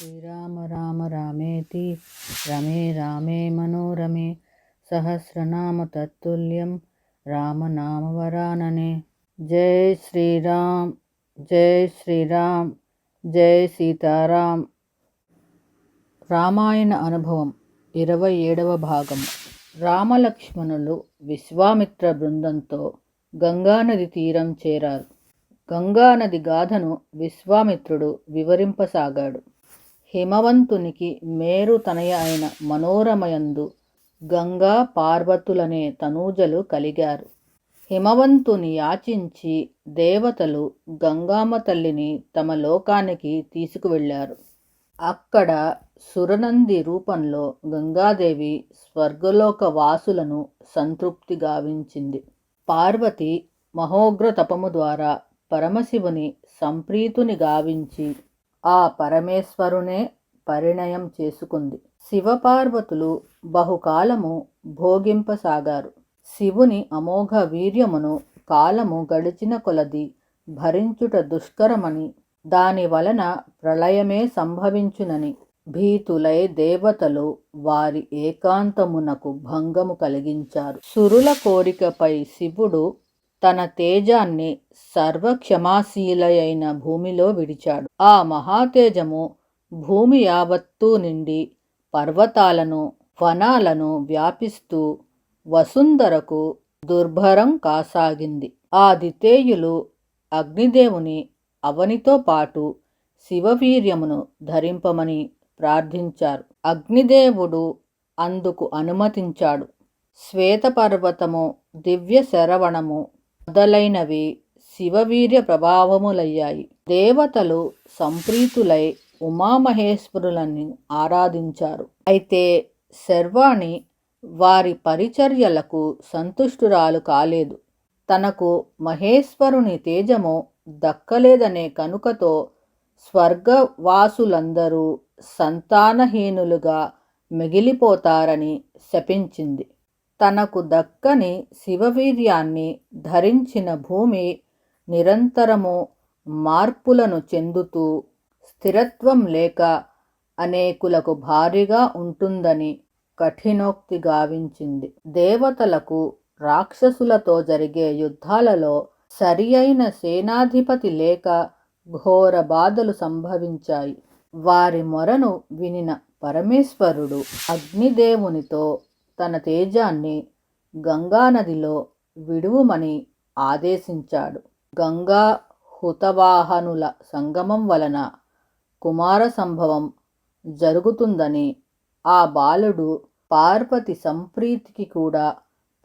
శ్రీరామ రామ రామేతి రమే రామే మనోరమే సహస్రనామ తత్తుల్యం రామనామవరాననే జై శ్రీరామ్ జై శ్రీరామ్ జై సీతారాం రామాయణ అనుభవం ఇరవై ఏడవ భాగం. రామలక్ష్మణులు విశ్వామిత్ర బృందంతో గంగానది తీరం చేరారు. గంగానది గాథను విశ్వామిత్రుడు వివరింపసాగాడు. హిమవంతునికి మేరు తనయ అయిన మనోరమయందు గంగా పార్వతులనే తనూజలు కలిగారు. హిమవంతుని యాచించి దేవతలు గంగామ తల్లిని తమ లోకానికి తీసుకువెళ్ళారు. అక్కడ సురనంది రూపంలో గంగాదేవి స్వర్గలోక వాసులను సంతృప్తి గావించింది. పార్వతి మహోగ్ర తపము ద్వారా పరమశివుని సంప్రీతుని గావించి ఆ పరమేశ్వరునే పరిణయం చేసుకుంది. శివపార్వతులు బహుకాలము భోగింపసాగారు. శివుని అమోఘ వీర్యమును కాలము గడిచిన కొలది భరించుట దుష్కరమని దాని వలన ప్రళయమే సంభవించునని భీతులై దేవతలు వారి ఏకాంతమునకు భంగము కలిగించారు. సురుల కోరికపై శివుడు తన తేజాన్ని సర్వక్షమాశీలయైన భూమిలో విడిచాడు. ఆ మహాతేజము భూమి యావత్తూ నిండి పర్వతాలను వనాలను వ్యాపిస్తూ వసుంధరకు దుర్భరం కాసాగింది. ఆ దితేయులు అగ్నిదేవుని అవనితో పాటు శివవీర్యమును ధరింపమని ప్రార్థించారు. అగ్నిదేవుడు అందుకు అనుమతించాడు. శ్వేతపర్వతము దివ్య శరవణము మొదలైనవి శివవీర్య ప్రభావములయ్యాయి. దేవతలు సంప్రీతులై ఉమామహేశ్వరులని ఆరాధించారు. అయితే శర్వాణి వారి పరిచర్యలకు సంతుష్టురాలు కాలేదు. తనకు మహేశ్వరుని తేజము దక్కలేదనే కనుకతో స్వర్గవాసులందరూ సంతానహీనులుగా మిగిలిపోతారని శపించింది. తనకు దక్కని శివవీర్యాన్ని ధరించిన భూమి నిరంతరము మార్పులను చెందుతూ స్థిరత్వం లేక అనేకులకు భారీగా ఉంటుందని కఠినోక్తి గావించింది. దేవతలకు రాక్షసులతో జరిగే యుద్ధాలలో సరి అయిన సేనాధిపతి లేక ఘోర బాధలు సంభవించాయి. వారి మొరను వినిన పరమేశ్వరుడు అగ్నిదేవునితో తన తేజాన్ని గంగానదిలో విడువుమని ఆదేశించాడు. గంగా హుతవాహనుల సంగమం వలన కుమార సంభవం జరుగుతుందని ఆ బాలుడు పార్వతి సంప్రీతికి కూడా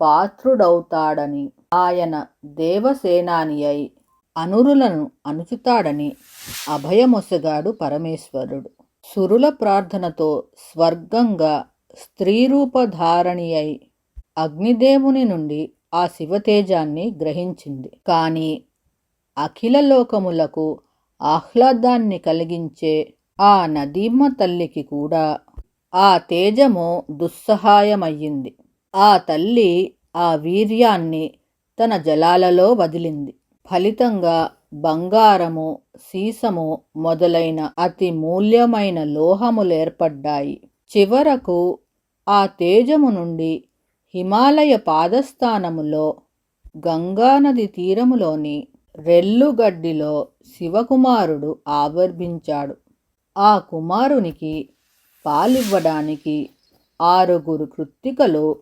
పాత్రుడవుతాడని ఆయన దేవసేనాని అయి అనురులను అణుచుతాడని అభయమొసగాడు పరమేశ్వరుడు. సురుల ప్రార్థనతో స్వర్గంగా స్త్రీరూపధారణి అయి అగ్నిదేవుని నుండి ఆ శివతేజాన్ని గ్రహించింది. కానీ అఖిల లోకములకు ఆహ్లాదాన్ని కలిగించే ఆ నదీమ్మ తల్లికి కూడా ఆ తేజము దుస్సహాయమయ్యింది. ఆ తల్లి ఆ వీర్యాన్ని తన జలాలలో వదిలింది. ఫలితంగా బంగారము సీసము మొదలైన అతి మూల్యమైన లోహములేర్పడ్డాయి. చివరకు ఆ తేజము నుండి హిమాలయ పాదస్థానములో గంగానది తీరములోని రెల్లుగడ్డిలో శివకుమారుడు ఆవిర్భించాడు. ఆ కుమారునికి పాలివ్వడానికి ఆరుగురు కృత్తికలు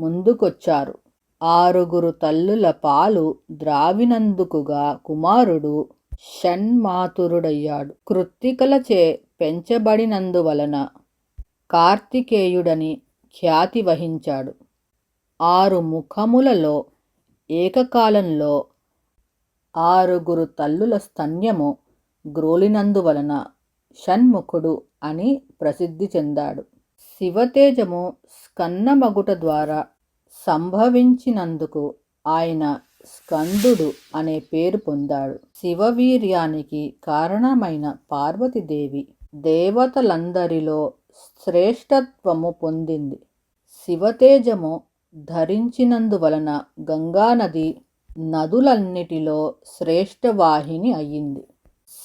ముందుకొచ్చారు. ఆరుగురు తల్లుల పాలు ద్రావినందుకుగా కుమారుడు షణ్మాతురుడయ్యాడు. కృత్తికలచే పెంచబడినందువలన కార్తికేయుడని ఖ్యాతి వహించాడు. ఆరు ముఖములలో ఏకకాలంలో ఆరుగురు తల్లుల స్తన్యము గ్రోలినందువలన షణ్ముఖుడు అని ప్రసిద్ధి చెందాడు. శివతేజము స్కన్నమగుట ద్వారా సంభవించినందుకు ఆయన స్కందుడు అనే పేరు పొందాడు. శివవీర్యానికి కారణమైన పార్వతీదేవి దేవతలందరిలో శ్రేష్టత్వము పొందింది. శివతేజము ధరించినందువలన గంగానది నదులన్నిటిలో శ్రేష్టవాహిని అయ్యింది.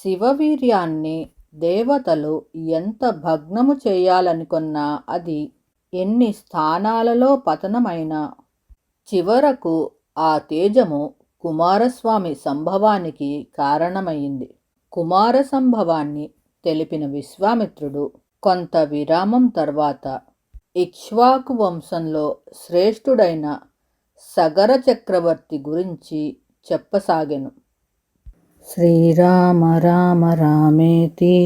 శివవీర్యాన్ని దేవతలు ఎంత భగ్నము చేయాలనుకున్నా అది ఎన్ని స్థానాలలో పతనమైనా చివరకు ఆ తేజము కుమారస్వామి సంభవానికి కారణమైంది కుమార సంభవాన్ని తెలిపిన విశ్వామిత్రుడు కొంత విరామం తర్వాత ఇక్ష్వాకు వంశంలో శ్రేష్ఠుడైన సగర చక్రవర్తి గురించి చెప్పసాగెను. శ్రీరామ రామ రామేతి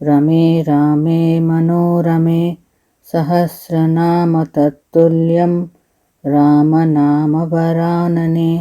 రమే రామే మనోరమే సహస్రనామ తత్తుల్యం రామనామ వరాననే.